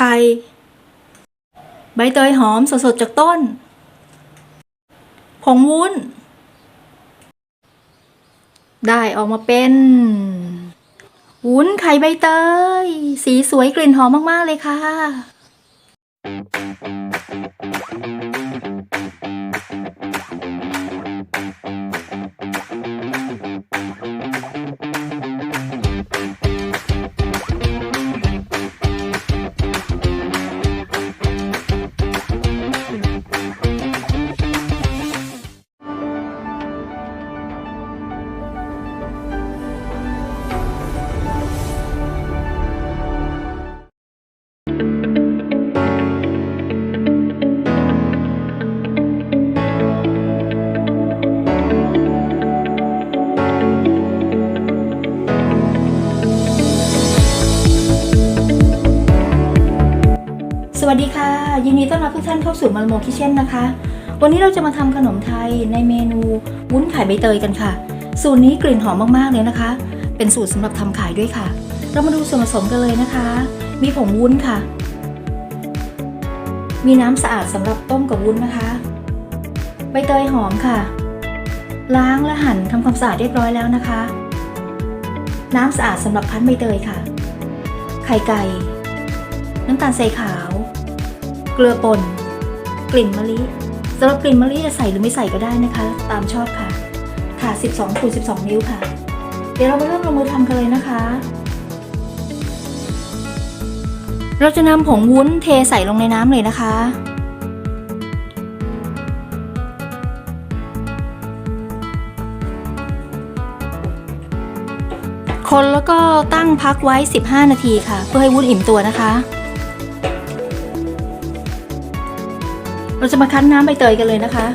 ข่ ใบเตยหอมสดๆจากต้น ผงวุ้น ได้ออกมาเป็น วุ้นไข่ใบเตย สีสวยกลิ่นหอมมากๆเลยค่ะ วัสดีค่ะ ยินดีต้อนรับทุกท่านเข้าสู่มาลโมคิเช่นนะคะ วันนี้เราจะมาทำขนมไทยในเมนูวุ้นไข่ใบเตยกันค่ะ สูตรนี้กลิ่นหอมมากๆเลยนะคะ เป็นสูตรสำหรับทำขายด้วยค่ะ เรามาดูส่วนผสมกันเลยนะคะ มีผงวุ้นค่ะ มีน้ำสะอาดสำหรับต้มกับวุ้นนะคะ ใบเตยหอมค่ะ ล้างและหั่นทำความสะอาดเรียบร้อยแล้วนะคะ น้ำสะอาดสำหรับคั้นใบเตยค่ะ ไข่ไก่น้ำตาลทรายขาว เกลือป่น กลิ่นมะลิสำหรับกลิ่นมะลิจะใส่หรือไม่ใส่ก็ได้นะคะ ตามชอบค่ะ ค่ะ 12คูณ12 นิ้วค่ะ เดี๋ยวเรามาเริ่มลงมือทำกันเลยนะคะ เราจะนำผงวุ้นเทใส่ลงในน้ำเลยนะคะคนแล้วก็ตั้งพักไว้ 15 นาทีค่ะ เพื่อให้วุ้นอิ่มตัวนะคะ เราจะมาคั้นน้ำใบเตยกันเลยนะคะ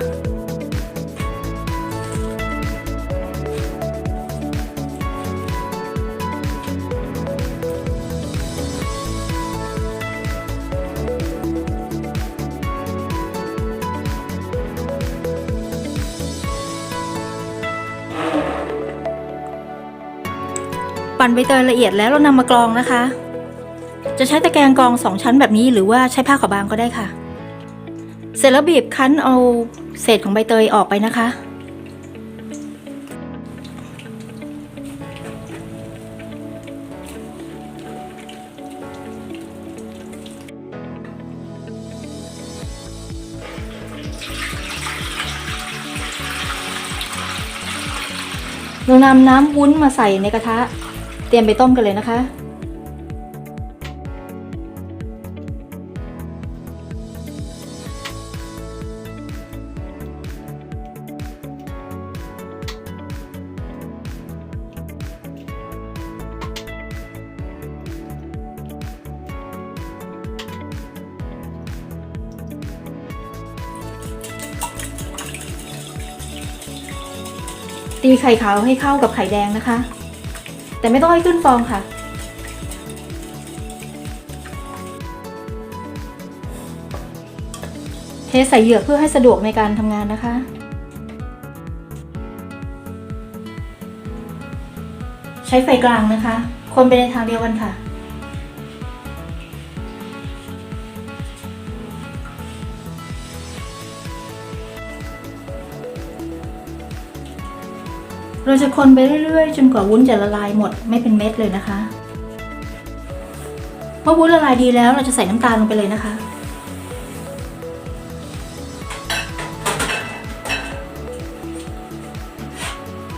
ปั่นใบเตยละเอียดแล้วเรานำมากรองนะคะ จะใช้ตะแกรงกรองสองชั้นแบบนี้หรือว่าใช้ผ้าขาวบางก็ได้ค่ะ เสร็จแล้วบีบคั้นเอาเศษของใบเตยออกไปนะคะ เรานำน้ำวุ้นมาใส่ในกระทะ เตรียมไปต้มกันเลยนะคะ ตีไข่ขาวให้เข้ากับไข่แดงนะคะ แต่ไม่ต้องให้ขึ้นฟองค่ะ เทใส่เหยือกเพื่อให้สะดวกในการทำงานนะคะ ใช้ไฟกลางนะคะ คนไปในทางเดียวกันค่ะ เราจะคนไปเรื่อยๆ จนกว่าวุ้นจะละลายหมดไม่เป็นเม็ดเลยนะคะเมื่อวุ้นละลายดีแล้วเราจะใส่น้ำตาลลงไปเลยนะคะ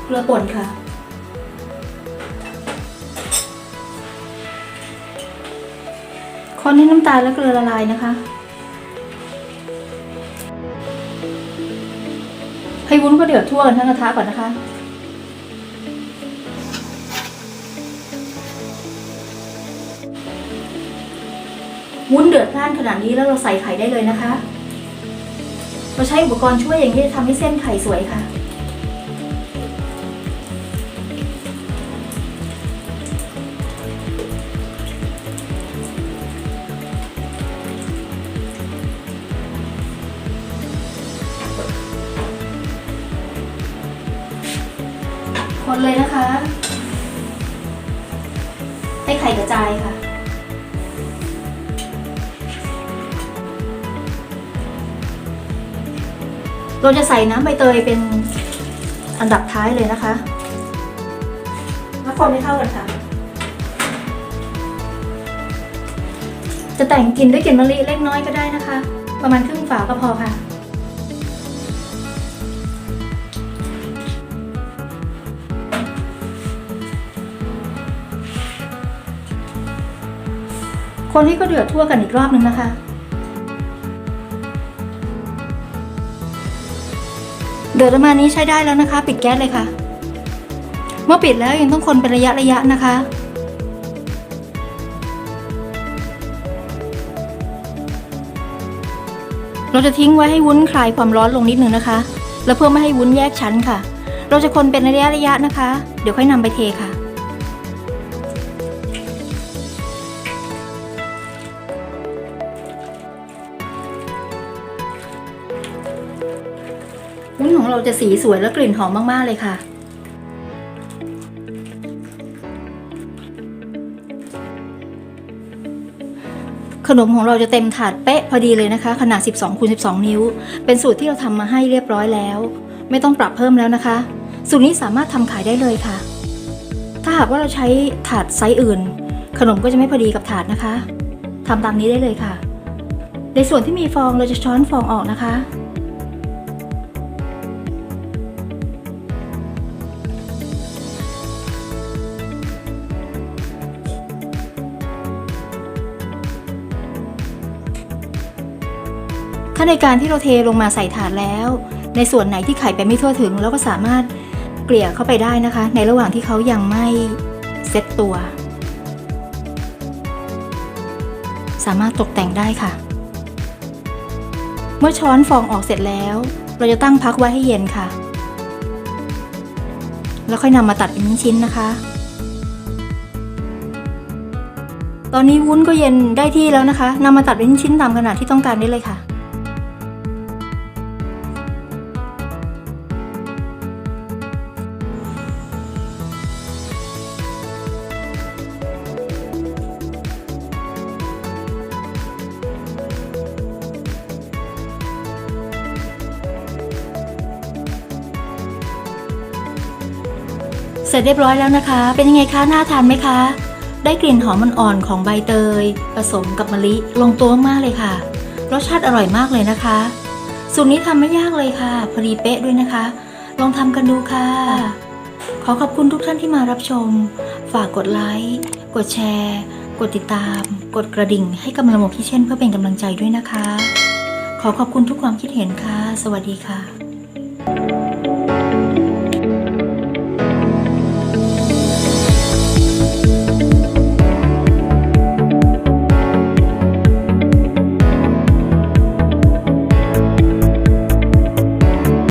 เกลือป่นค่ะ คนให้น้ำตาลและเกลือละลายนะคะ ให้วุ้นก็เดือดทั่วกันทั้งกระทะก่อนนะคะ วุ้นเดือดพล่านขนาดนี้แล้วเราใส่ไข่ได้เลยนะคะ เราใช้อุปกรณ์ช่วยอย่างนี้ทำให้เส้นไข่สวยค่ะ คนเลยนะคะ ให้ไข่กระจายค่ะ เราจะใส่น้ำใบเตยเป็นอันดับท้ายเลยนะคะแล้วคนให้เข้ากันค่ะ จะแต่งกลิ่นด้วยกลิ่นมะลิเล็กน้อยก็ได้นะคะ ประมาณครึ่งฝาก็พอค่ะคนให้ก็เดือดทั่วกันอีกรอบนึงนะคะ เดือดประมาณนี้ใช้ได้แล้วนะคะ ปิดแก๊สเลยค่ะ เมื่อปิดแล้วยังต้องคนเป็นระยะระยะนะคะ เราจะทิ้งไว้ให้วุ้นคลายความร้อนลงนิดนึงนะคะ แล้วเพื่อไม่ให้วุ้นแยกชั้นค่ะ เราจะคนเป็นระยะระยะนะคะ เดี๋ยวค่อยนำไปเทค่ะ วุ้นของเราจะสีสวยและกลิ่นหอมมาก ๆ เลยค่ะ ขนมของเราจะเต็มถาดเป๊ะพอดีเลยนะคะ ขนาด 12คูณ12 นิ้ว เป็นสูตรที่เราทำมาให้เรียบร้อยแล้ว ไม่ต้องปรับเพิ่มแล้วนะคะ สูตรนี้สามารถทำขายได้เลยค่ะ ถ้าหากว่าเราใช้ถาดไซส์อื่น ขนมก็จะไม่พอดีกับถาดนะคะทำตามนี้ได้เลยค่ะ ในส่วนที่มีฟองเราจะช้อนฟองออกนะคะ ถ้าในการที่เราเทลงมาใส่ถาดแล้ว ในส่วนไหนที่ไข่ไปไม่ทั่วถึงเราก็สามารถเกลี่ยเข้าไปได้นะคะ ในระหว่างที่เขายังไม่เซ็ตตัว สามารถตกแต่งได้ค่ะ เมื่อช้อนฟองออกเสร็จแล้ว เราจะตั้งพักไว้ให้เย็นค่ะ แล้วค่อยนำมาตัดเป็นชิ้นๆนะคะ ตอนนี้วุ้นก็เย็นได้ที่แล้วนะคะนำมาตัดเป็นชิ้นๆตามขนาดที่ต้องการได้เลยค่ะ เสร็จเรียบร้อยแล้วนะคะ เป็นยังไงคะน่าทานไหมคะ ได้กลิ่นหอมอ่อนๆของใบเตย ผสมกับมะลิลงตัวมากเลยค่ะ รสชาติอร่อยมากเลยนะคะ สูตรนี้ทำไม่ยากเลยค่ะ พอดีเป๊ะด้วยนะคะ ลองทำกันดูค่ะ ขอขอบคุณทุกท่านที่มารับชม ฝากกดไลค์ กดแชร์ กดติดตาม กดกระดิ่ง ให้กำลังโมคิเช่นเพื่อเป็นกำลังใจด้วยนะคะ ขอขอบคุณทุกความคิดเห็นค่ะ สวัสดีค่ะ